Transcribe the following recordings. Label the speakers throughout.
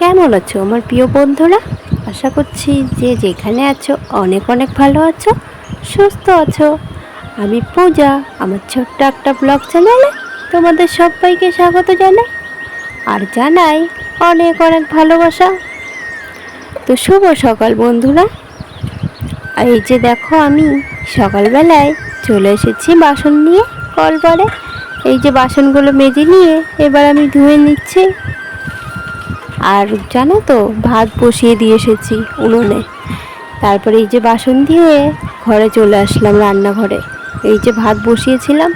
Speaker 1: কেমন আছো আমার প্রিয় বন্ধুরা? আশা করছি যে যেখানে আছো অনেক অনেক ভালো আছো, সুস্থ আছো। আমি পূজা, আমার ছোট্ট একটা ব্লগ চ্যানেলে তোমাদের সবাইকে স্বাগত জানাই আর জানাই অনেক অনেক ভালোবাসা। তো শুভ সকাল বন্ধুরা। এই যে দেখো আমি সকালবেলায় চলে এসেছি বাসন নিয়ে কলপারে এই যে বাসনগুলো মেজে নিয়ে এবার আমি ধুয়ে নিচ্ছি। আর জানো তো, ভাত বসিয়ে দিয়ে এসেছি উনুনে। তারপরে এই যে বাসন দিয়ে ঘরে চলে আসলাম রান্নাঘরে। এই যে ভাত বসিয়েছিলাম,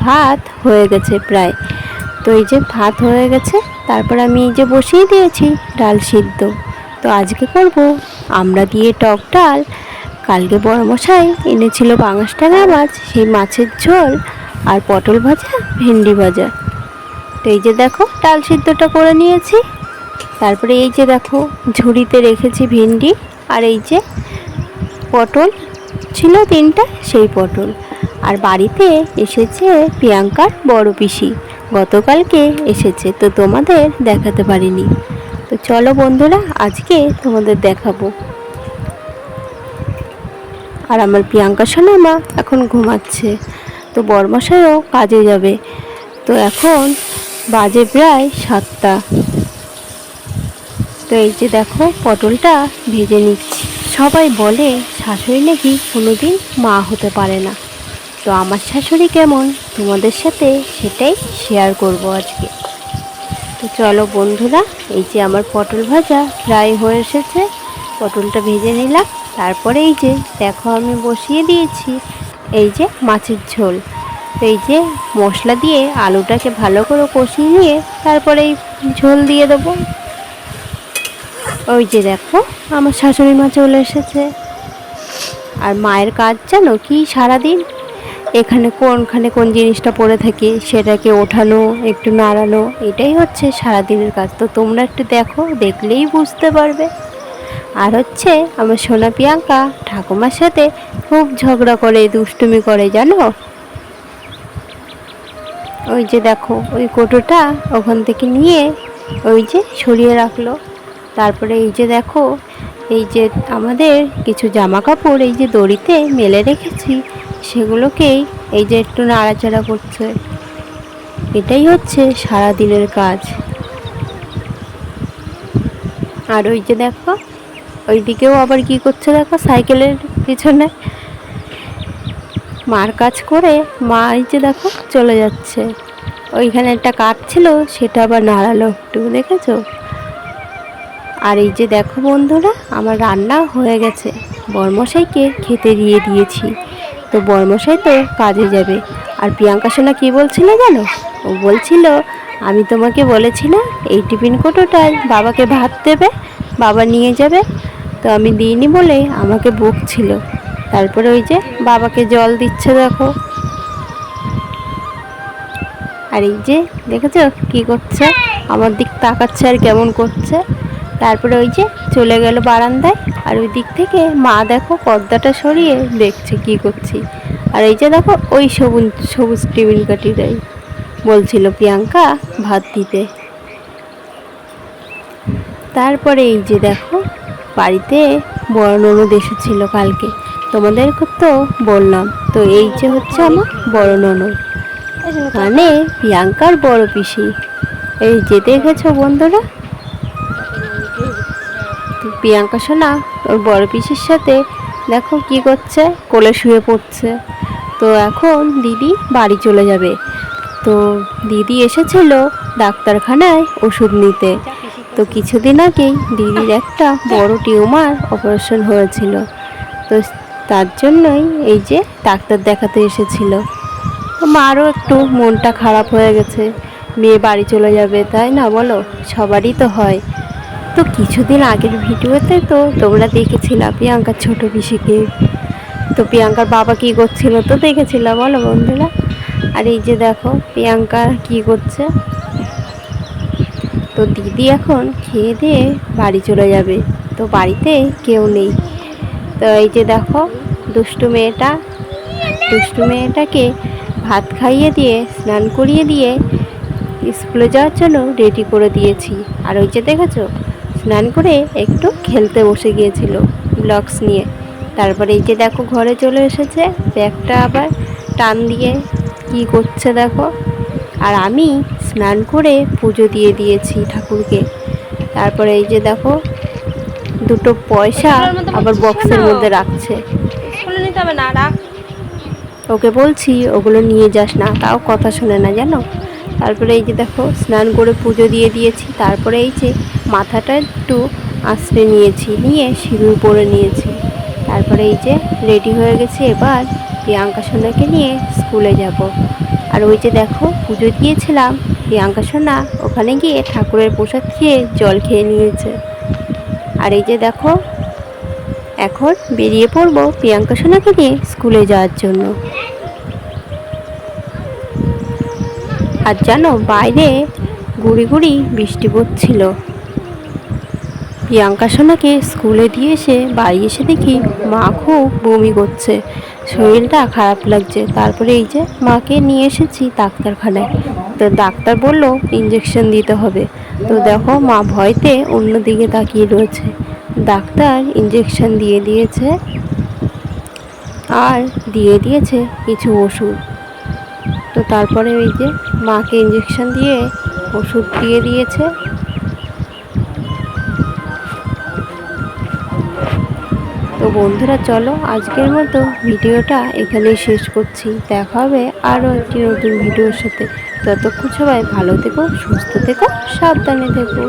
Speaker 1: ভাত হয়ে গেছে প্রায়। তো এই যে ভাত হয়ে গেছে, তারপর আমি এই যে বসিয়ে দিয়েছি ডাল সিদ্ধ। তো আজকে করব আমরা দিয়ে টক ডাল। কালকে বড় মশাই এনেছিল পাঙাশ টাঙা মাছ সেই মাছের ঝোল আর পটল ভাজা, ভেন্ডি ভাজা। তো এই যে দেখো, ডাল সিদ্ধটা করে নিয়েছি। তারপরে এই যে দেখো, ঝুড়িতে রেখেছি ভেন্ডি আর এই যে পটল, ছিল তিনটা, সেই পটল। আর বাড়িতে এসেছে প্রিয়াঙ্কার বড় পিসি। গতকালকে এসেছে, তো তোমাদের দেখাতে পারিনি। তো চলো বন্ধুরা, আজকে তোমাদের দেখাবো। আর আমার প্রিয়াঙ্কা সোনামা এখন ঘুমাচ্ছে, তো বর্মশাইও কাজে যাবে। তো এখন বাজে প্রায় সাতটা। তো এই যে দেখো, পটলটা ভেজে নিচ্ছি। সবাই বলে, শাশুড়ি নাকি কোনোদিন মা হতে পারে না। তো আমার শাশুড়ি কেমন? তোমাদের সাথে সেটাই শেয়ার করব আজকে। তো চলো বন্ধুরা, এই যে আমার পটল ভাজা প্রায় হয়ে এসেছে। পটলটা ভেজে নিলাম। তারপরে এই যে, দেখো আমি বসিয়ে দিয়েছি এই যে মাছের ঝোল। এই যে মশলা দিয়ে আলুটাকে ভালো করে কষিয়ে নিয়ে তারপরে এই ঝোল দিয়ে দেবো। ওই যে দেখো, আমার শাশুড়ি মা চলে এসেছে। আর মায়ের কাজ জানো কি? সারাদিন এখানে কোনখানে কোন জিনিসটা পড়ে থাকে সেটাকে ওঠানো, একটু নাড়ানো, এটাই হচ্ছে সারাদিনের কাজ। তো তোমরা একটু দেখো, দেখলেই বুঝতে পারবে। আর হচ্ছে আমার সোনা প্রিয়াঙ্কা ঠাকুমার সাথে খুব ঝগড়া করে, দুষ্টুমি করে, জানো? ওই যে দেখো, ওই কোটোটা ওখান থেকে নিয়ে ওই যে সরিয়ে রাখল। তারপরে এই যে দেখো, এই যে আমাদের কিছু জামা কাপড় এই যে দড়িতে মেলে রেখেছি, সেগুলোকেই এই যে একটু নাড়াচাড়া করছে। এটাই হচ্ছে সারা দিনের কাজ। আর ওই যে দেখো ওই দিকেও আবার কি করছে দেখো, সাইকেলের পিছনে মার কাজ করে মা এই যে দেখো চলে যাচ্ছে। ওইখানে একটা কাঠ ছিল, সেটা আবার নাড়ালো একটু, দেখেছ? আর এই যে দেখো বন্ধুরা, আমার রান্না হয়ে গেছে। বর্মশাইকে খেতে দিয়ে দিয়েছি। তো বর্মশাই তো কাজে যাবে। আর প্রিয়াঙ্কা সোনা কী বলছিল জানো? ও বলছিল, আমি তোমাকে বলেছি না এই টিফিন কোটোটায় বাবাকে ভাত দেবে, বাবা নিয়ে যাবে। তো আমি দিইনি বলে আমাকে বকছিল। তারপরে ওই যে বাবাকে জল দিচ্ছে দেখো। আর এই যে, দেখেছ কি করছে? আমার দিক তাকাচ্ছে আর কেমন করছে? তারপরে ওই যে চলে গেল বারান্দায়। আর ওই দিক থেকে মা দেখো পর্দাটা সরিয়ে দেখছে কি করছি। আর এই যে দেখো ওই সবুজ সবুজ টেবিল কাঠিটাই বলছিল প্রিয়াঙ্কা ভাত দিতে। তারপরে এই যে দেখো বাড়িতে বড় ননদ এসেছিল কালকে। তোমাদেরকে তো বললাম, তো এই যে হচ্ছে আমার বড় ননদ। মানে প্রিয়াঙ্কার বড় পিসি। এই যে দেখেছ বন্ধুরা প্রিয়াঙ্কা সোনা, ওর বড় পিসির সাথে দেখো কি করছে? কোলে শুয়ে পড়ছে। তো এখন দিদি বাড়ি চলে যাবে। তো দিদি এসেছিল ডাক্তারখানায় ওষুধ নিতে। তো কিছুদিন আগেই দিদির একটা বড় টিউমার অপারেশন হয়েছিল। তো তার জন্যই এই যে ডাক্তার দেখাতে এসেছিল। মারও একটু মনটা খারাপ হয়ে গেছে। মেয়ে বাড়ি চলে যাবে, তাই না বলো? সবারই তো হয়। তো কিছুদিন আগের ভিডিওতে তো তোমরা দেখেছিলা প্রিয়াঙ্কার ছোট পিসিকে। তো প্রিয়াঙ্কার বাবা কি করছিল তো দেখেছিল বলো বন্ধুরা? আর এই যে দেখো, প্রিয়াঙ্কা কি করছে? তো দিদি এখন খেয়ে দিয়ে বাড়ি চলে যাবে। তো বাড়িতে কেউ নেই। তো এই যে দেখো, দুষ্টু মেয়েটা, দুষ্টু মেয়েটাকে ভাত খাইয়ে দিয়ে, স্নান করিয়ে দিয়ে, স্কুলে যাওয়ার জন্য রেডি করে দিয়েছি। আর ওই যে দেখেছ স্নান করে একটু খেলতে বসে গিয়েছিল ব্লগস নিয়ে। তারপরে এই যে দেখো ঘরে চলে এসেছে ব্যাগটা আবার টান দিয়ে কি করছে দেখো। আর আমি স্নান করে পুজো দিয়ে দিয়েছি ঠাকুরকে। তারপরে এই যে দেখো দুটো পয়সা আবার বক্সের মধ্যে রাখছে। ওকে বলছি ওগুলো নিয়ে যাস না তাও কথা শোনে না জানো? তারপরে এই যে দেখো, স্নান করে পুজো দিয়ে দিয়েছি। তারপরে এই যে মাথাটা একটু আশ্রে নিয়েছি, নিয়ে সিঁদুর পরে নিয়েছি। তারপরে এই যে রেডি হয়ে গেছি, এবার প্রিয়াঙ্কা সোনাকে নিয়ে স্কুলে যাব। আর ওই যে দেখো, পুজো দিয়েছিলাম, প্রিয়াঙ্কা সোনা ওখানে গিয়ে ঠাকুরের প্রসাদ খেয়ে জল খেয়ে নিয়েছে। আর এই যে দেখো, এখন বেরিয়ে পড়ব প্রিয়াঙ্কা সোনাকে নিয়ে স্কুলে যাওয়ার জন্য। আর জানো বাইরে গুড়ি গুড়ি বৃষ্টি পড়ছিল। প্রিয়াঙ্কা সোনাকে স্কুলে দিয়ে এসে বাড়ি এসে দেখি মা খুব বমি করছে। শরীরটা খারাপ লাগছে। তারপরে এই যে মাকে নিয়ে এসেছি ডাক্তারখানায়। তো ডাক্তার বলল ইঞ্জেকশন দিতে হবে। তো দেখো মা ভয়তে অন্যদিকে তাকিয়ে রয়েছে। ডাক্তার ইঞ্জেকশন দিয়ে দিয়েছে আর দিয়ে দিয়েছে কিছু ওষুধ। তো তারপরে ওই যে মাকে ইঞ্জেকশন দিয়ে ওষুধ দিয়ে দিয়েছে। তো বন্ধুরা, চলো আজকের মতো ভিডিওটা এখানেই শেষ করছি। দেখা হবে আরও একটি নতুন ভিডিওর সাথে। ততক্ষণ সবাই ভালো থেকো, সুস্থ থেকো, সাবধানে থেকো।